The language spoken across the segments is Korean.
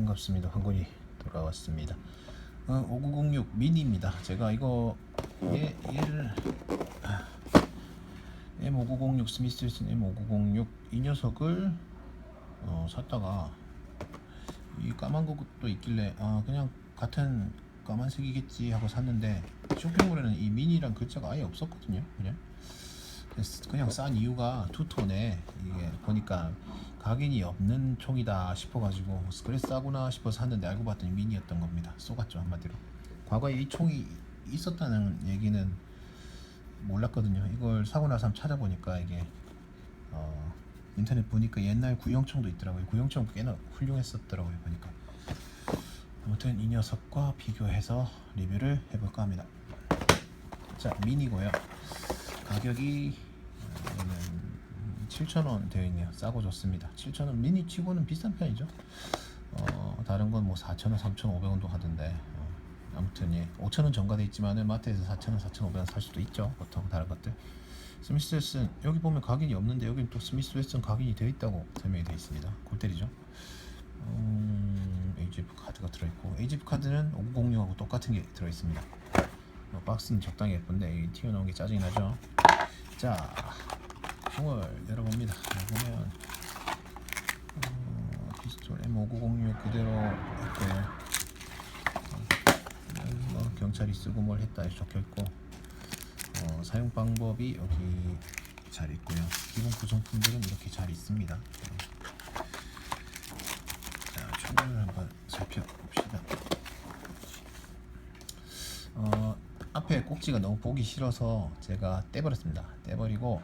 반갑습니다. 황군이 돌아왔습니다. 어, 5906 미니입니다. 제가 이거 얘, 얘를 아, M5906 스미스 웨슨 M5906 이 녀석을 어, 샀다가 이 까만 것도 있길래 아 그냥 같은 까만색이겠지 하고 샀는데 쇼핑몰에는 이 미니란 글자가 아예 없었거든요. 그냥 그냥 싼 이유가 투톤에 이게 보니까 각인이 없는 총이다 싶어가지고 그래 싸구나 싶어서 샀는데 알고 봤더니 미니였던 겁니다. 쏘갔죠 한마디로. 과거에 이 총이 있었다는 얘기는 몰랐거든요. 이걸 사고 나서 한번 찾아보니까 이게 어, 인터넷 보니까 옛날 구형총도 있더라고요. 구형총 꽤나 훌륭했었더라고요. 보니까. 아무튼 이 녀석과 비교해서 리뷰를 해볼까 합니다. 자 미니고요. 가격이 어, 얘는 7,000원 되어 있네요. 싸고 좋습니다. 7,000원 미니 치고는 비싼 편이죠. 어, 다른 건 뭐 4,000원, 3,500원도 하던데. 어, 아무튼 예, 5,000원 정가돼 있지만은 마트에서 4,000원, 4,500원 살 수도 있죠. 보통 다른 것들. 스미스 웨슨 여기 보면 각인이 없는데 여기는 또 스미스 웨슨 각인이 되어 있다고 설명이 되어 있습니다. 골 때리죠. 음, AGF 카드가 들어있고 AGF 카드는 506하고 똑같은 게 들어있습니다. 어, 박스는 적당히 예쁜데 이 튀어나온 게 짜증이 나죠. 자, 총을 열어봅니다. 보면 어, 피스톨 M5906 그대로 있고요. 어, 뭐 경찰이 쓰고 뭘 했다 이렇게 적혀 있고 어, 사용 방법이 여기 잘 있고요. 기본 구성품들은 이렇게 잘 있습니다. 자, 총을 한번 살펴봅시다. 어, 앞에 꼭지가 너무 보기 싫어서 제가 떼버렸습니다. 떼버리고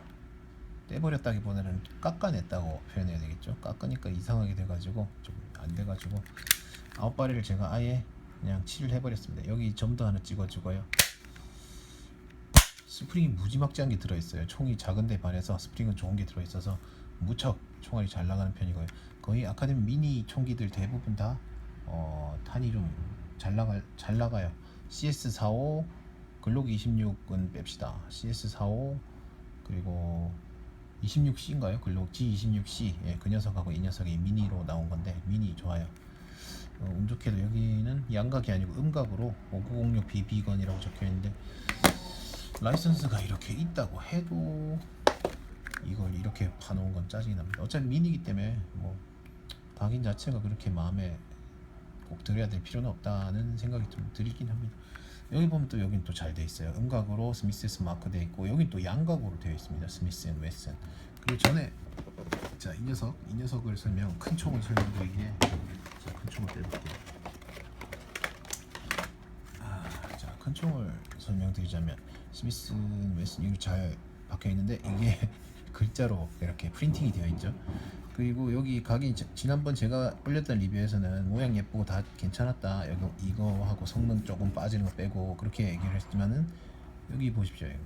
떼버렸다기보다는 깎아냈다고 표현해야 되겠죠. 깎으니까 이상하게 돼가지고 좀 안 돼가지고 아홉 바리를 제가 아예 그냥 칠을 해버렸습니다. 여기 점도 하나 찍어주고요. 스프링이 무지막지한 게 들어있어요. 총이 작은데 반해서 스프링은 좋은 게 들어있어서 무척 총알이 잘 나가는 편이고요. 거의 아카데미 미니 총기들 대부분 다 어, 탄이 좀 잘 나가 잘 나가요. CS45 글록 26은 뺍시다. CS45 그리고 26C인가요? 글록 G26C 예, 그 녀석하고 이 녀석이 미니로 나온 건데 미니 좋아요. 어, 운 좋게도 여기는 양각이 아니고 음각으로 5906 BB건이라고 적혀 있는데 라이선스가 이렇게 있다고 해도 이걸 이렇게 파놓은 건 짜증이 납니다. 어차피 미니기 때문에 뭐 각인 자체가 그렇게 마음에 꼭 들어야 될 필요는 없다는 생각이 좀 들긴 합니다. 여기 보면 또 여긴 또 잘 돼 있어요. 음각으로 스미스에스 마크 돼 있고 여긴 또 양각으로 되어 있습니다. 스미스 앤 웨슨. 그리고 전에 자 이 녀석 이 녀석을 설명 큰 총을 설명드리기에 자큰 총을 빼볼게요. 아 자큰 총을 설명드리자면 스미스 앤 웨슨 여기 잘 박혀 있는데 이게 글자로 이렇게 프린팅이 되어 있죠. 그리고 여기 지- 지난번 제가 올렸던 리뷰에서는 모양 예쁘고 다 괜찮았다. 여기 이거하고 성능 조금 빠지는 거 빼고 그렇게 얘기를 했지만은 여기 보십시오. 여기.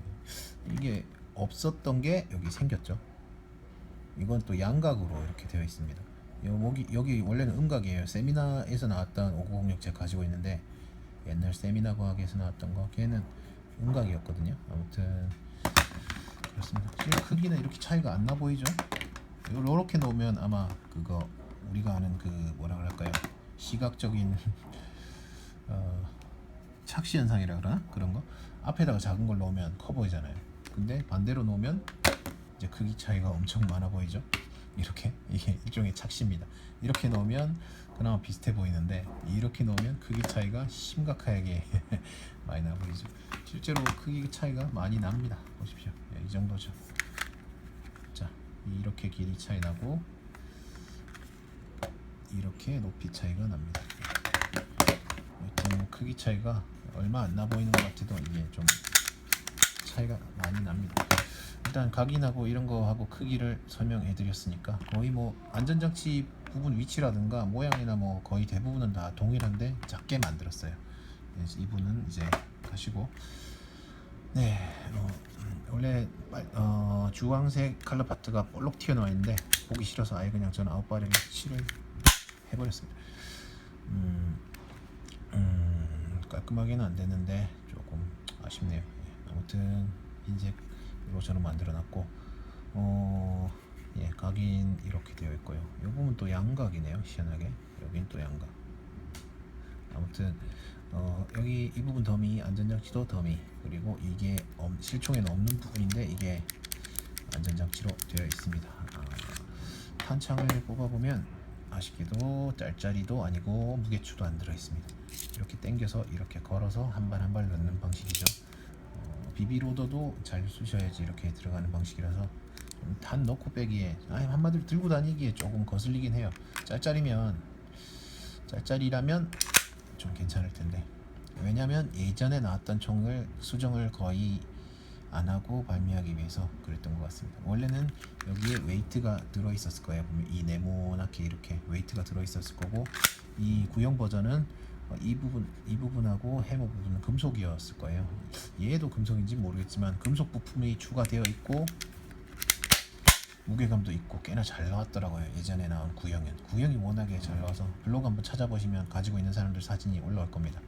이게 없었던 게 여기 생겼죠. 이건 또 양각으로 이렇게 되어 있습니다. 여기 여기 원래는 음각이에요. 세미나에서 나왔던 5906 제가 가지고 있는데 옛날 세미나 과학에서 나왔던 거 걔는 음각이었거든요. 아무튼 그렇습니다. 크기는 이렇게 차이가 안 나 보이죠? 이렇게 놓으면 아마 그거 우리가 아는 그 뭐라 그럴까요? 시각적인 어, 착시 현상이라 그러나 그런 거 앞에다가 작은 걸 놓으면 커 보이잖아요. 근데 반대로 놓으면 이제 크기 차이가 엄청 많아 보이죠? 이렇게 이게 일종의 착시입니다. 이렇게 놓으면 그나마 비슷해 보이는데 이렇게 놓으면 크기 차이가 심각하게 많이 나 보이죠. 실제로 크기 차이가 많이 납니다. 보십시오. 예, 이 정도죠. 자, 이렇게 길이 차이 나고 이렇게 높이 차이가 납니다. 하여튼 크기 차이가 얼마 안 나 보이는 것 같아도 이게 좀 차이가 많이 납니다. 일단 각인하고 이런 거하고 크기를 설명해 드렸으니까 거의 뭐 안전장치 부분 위치라든가 모양이나 뭐 거의 대부분은 다 동일한데 작게 만들었어요. 그래서 이분은 이제 가시고 네 어, 음, 원래 빨- 어, 주황색 컬러 파트가 볼록 튀어나와 있는데 보기 싫어서 아예 그냥 저는 아웃바리를 칠을 해버렸습니다. 음, 음, 깔끔하게는 안 되는데 조금 아쉽네요. 예, 아무튼 흰색으로 저는 만들어놨고 어, 예, 각인 이렇게 되어 있고요. 이 부분 또 양각이네요. 희한하게 여긴 또 양각. 아무튼 어, 여기 이 부분 더미 안전장치도 더미 그리고 이게 없- 실총에는 없는 부분인데 이게 안전장치로 되어 있습니다. 아, 탄창을 뽑아보면 아쉽게도 짤짜리도 아니고 무게추도 안 들어 있습니다. 이렇게 당겨서 이렇게 걸어서 한 발 한 발 넣는 방식이죠. 어, 비비로더도 잘 쑤셔야지 이렇게 들어가는 방식이라서 좀탄 넣고 빼기에 아니 한마디로 들고 다니기에 조금 거슬리긴 해요. 짤짤이면 짤짤이라면 좀 괜찮을 텐데 왜냐면 예전에 나왔던 총을 수정을 거의 안 하고 발매하기 위해서 그랬던 것 같습니다. 원래는 여기에 웨이트가 들어 있었을 거예요. 보면 이 네모나게 이렇게 웨이트가 들어 있었을 거고 이 구형 버전은 어, 이 부분 이 부분하고 해머 부분은 금속이었을 거예요. 얘도 금속인지 모르겠지만 금속 부품이 추가되어 있고 무게감도 있고 꽤나 잘 나왔더라고요. 예전에 나온 구형은 구형이 워낙에 잘 나와서 블로그 한번 찾아보시면 가지고 있는 사람들 사진이 올라올 겁니다.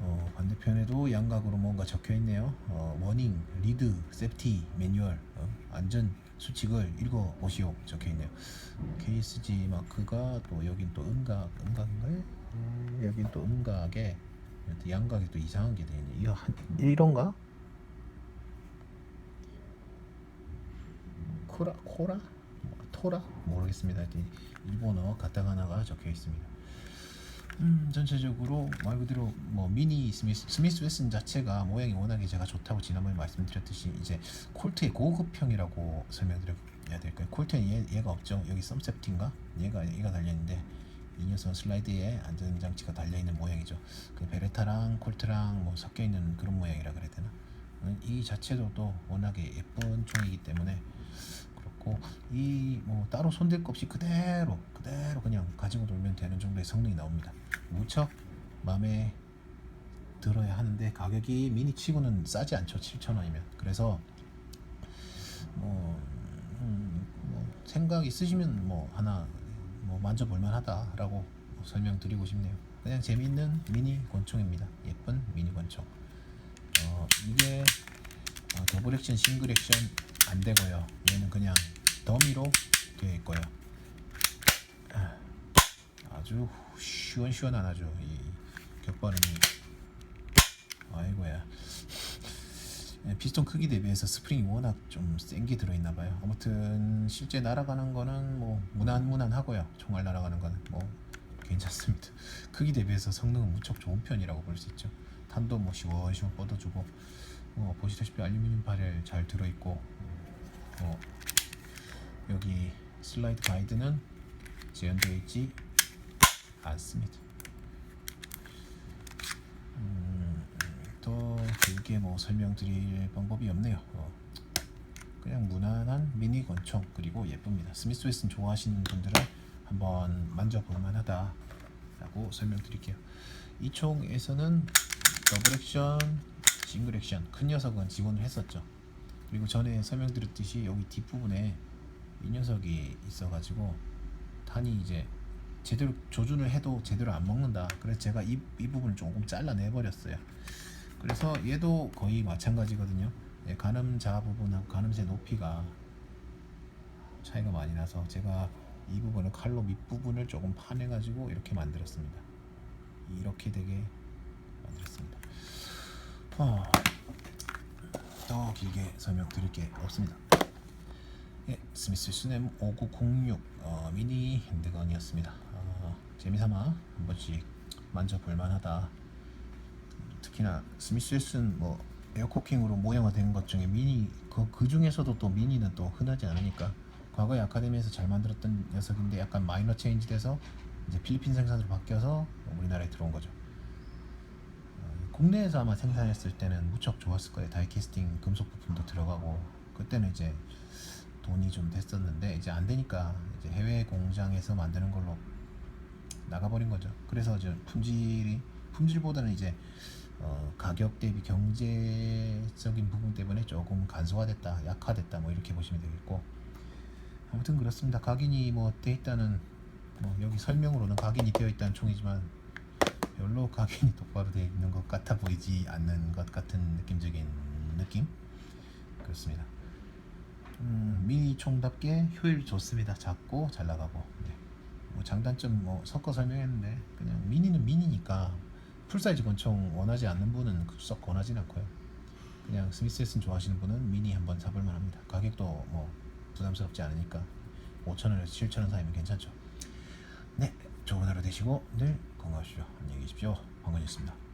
어, 반대편에도 양각으로 뭔가 적혀 있네요. 어, 워닝, 리드, 세프티, 매뉴얼, 어, 안전 수칙을 읽어 보시오 적혀 있네요. KSG 마크가 또 여긴 또 음각, 음각인가요? 음, 여긴 또 음각에 또 양각이 또 이상한 게 되어 있네. 이거 한 이런가? 코라 코라 뭐, 토라 모르겠습니다. 일본어 가타가나가 적혀 있습니다. 음, 전체적으로 말 그대로 뭐 미니 스미스, 스미스 웨슨 자체가 모양이 워낙에 제가 좋다고 지난번에 말씀드렸듯이 이제 콜트의 고급형이라고 설명드려야 될까요? 콜트는 얘, 얘가 없죠. 여기 썸세프티인가? 얘가 얘가 달려 있는데 이 녀석 슬라이드에 안전장치가 달려 있는 모양이죠. 그 베레타랑 콜트랑 뭐 섞여 있는 그런 모양이라 그래야 되나? 음, 이 자체도 또 워낙에 예쁜 총이기 때문에 이 뭐 따로 손댈 거 없이 그대로 그대로 그냥 가지고 놀면 되는 정도의 성능이 나옵니다. 무척 마음에 들어야 하는데 가격이 미니치고는 싸지 않죠. 7,000원이면. 그래서 뭐, 음, 뭐 생각 있으시면 뭐 하나 뭐 만져볼 만하다라고 설명드리고 싶네요. 그냥 재미있는 미니 권총입니다. 예쁜 미니 권총. 어, 이게 어, 더블 액션, 싱글 액션 안 되고요. 얘는 그냥 더미로 되어 있고요. 아, 아주 시원시원한 아주 이 격발음이 아이고야. 예, 피스톤 크기 대비해서 스프링이 워낙 좀 센 게 들어있나 봐요. 아무튼 실제 날아가는 거는 뭐 무난무난하고요. 총알 날아가는 거는 뭐 괜찮습니다. 크기 대비해서 성능은 무척 좋은 편이라고 볼 수 있죠. 탄도 뭐 시원시원 뻗어주고 어, 보시다시피 알루미늄 발열 잘 들어있고 어, 여기 슬라이드 가이드는 재현되어 있지 않습니다. 음, 더 길게 뭐 설명드릴 방법이 없네요. 어, 그냥 무난한 미니 권총 그리고 예쁩니다. 스미스 웨슨 좋아하시는 분들은 한번 만져볼 만하다라고 설명드릴게요. 이 총에서는 더블 액션, 싱글 액션 큰 녀석은 지원을 했었죠. 그리고 전에 설명드렸듯이 여기 뒷부분에 이 녀석이 있어가지고 탄이 이제 제대로 조준을 해도 제대로 안 먹는다. 그래서 제가 이, 이 부분을 조금 잘라내 버렸어요. 그래서 얘도 거의 마찬가지거든요. 예, 가늠자 부분하고 가늠새 높이가 차이가 많이 나서 제가 이 부분을 칼로 밑부분을 조금 파내 가지고 이렇게 만들었습니다. 이렇게 되게 만들었습니다. 어, 더 길게 설명드릴 게 없습니다. 예, 스미스 수넴 5906 어, 미니 핸드건이었습니다. 어, 재미삼아 한 번씩 만져볼 만하다. 특히나 스미스 웨슨 뭐 에어코킹으로 모형화된 것 중에 미니 그, 그 중에서도 또 미니는 또 흔하지 않으니까 과거에 아카데미에서 잘 만들었던 녀석인데 약간 마이너 체인지 돼서 이제 필리핀 생산으로 바뀌어서 우리나라에 들어온 거죠. 어, 국내에서 아마 생산했을 때는 무척 좋았을 거예요. 다이캐스팅 금속 부품도 들어가고 그때는 이제 돈이 좀 됐었는데 이제 안 되니까 이제 해외 공장에서 만드는 걸로 나가버린 거죠. 그래서 이제 품질이 품질보다는 이제 어, 가격 대비 경제적인 부분 때문에 조금 간소화됐다, 약화됐다 뭐 이렇게 보시면 되겠고 아무튼 그렇습니다. 각인이 뭐돼 있다는 뭐 여기 설명으로는 각인이 되어 있다는 총이지만 별로 각인이 똑바로 되어 있는 것 같아 보이지 않는 것 같은 느낌적인 느낌 그렇습니다. 음, 미니 총답게 효율 좋습니다. 작고 잘 나가고 네. 뭐 장단점 뭐 섞어 설명했는데 그냥 미니는 미니니까 풀사이즈 권총 원하지 않는 분은 썩 권하진 않고요. 그냥 스미스 에슨 좋아하시는 분은 미니 한번 사볼 만 합니다. 가격도 뭐 부담스럽지 않으니까 5,000원에서 7,000원 사이면 괜찮죠. 네, 좋은 하루 되시고 늘 건강하십시오. 안녕히 계십시오. 황건이었습니다.